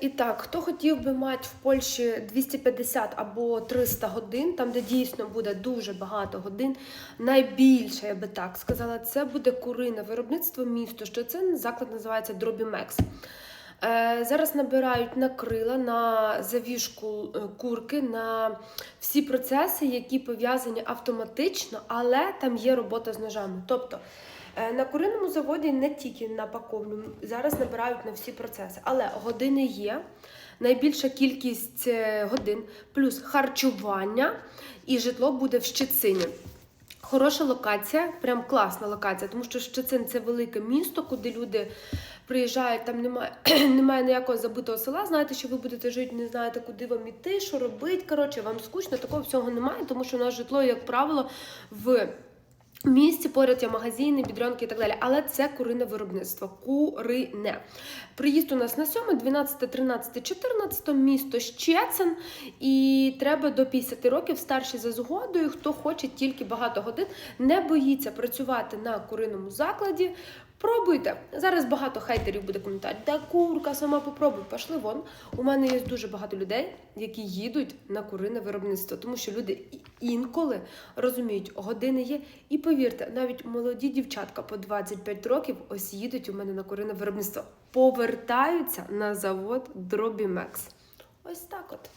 І так, хто хотів би мати в Польщі 250 або 300 годин, там де дійсно буде дуже багато годин, найбільше, я би так сказала, це буде курине виробництво місто. Що це заклад називається Дробімекс. Зараз набирають на крила, на завішку е, курки, на всі процеси, які пов'язані автоматично, але там є робота з ножами. Тобто на куриному заводі не тільки на паковню, зараз набирають на всі процеси, але години є. Найбільша кількість е, годин, плюс харчування і житло буде в Щецині. Хороша локація, прям класна локація, тому що Щецин це велике місто, куди люди приїжджають, там немає, немає ніякого забитого села. Знаєте, що ви будете жити, не знаєте, куди вам іти, що робити. Коротше, вам скучно, такого всього немає, тому що у нас житло, як правило, в місті поряд є магазини, бідрянки і так далі. Але це курине виробництво. Курине. Приїзд у нас на 7, 12, 13, 14 місто Щецин. І треба до 50 років старші за згодою. Хто хоче тільки багато годин, не боїться працювати на куриному закладі. Пробуйте. Зараз багато хейтерів буде коментувати. Да курка, сама попробуй. Пішли вон. У мене є дуже багато людей, які їдуть на курине виробництво, тому що люди інколи розуміють, години є. І повірте, навіть молоді дівчатка по 25 років ось їдуть у мене на курине виробництво. Повертаються на завод Дробімекс. Ось так от.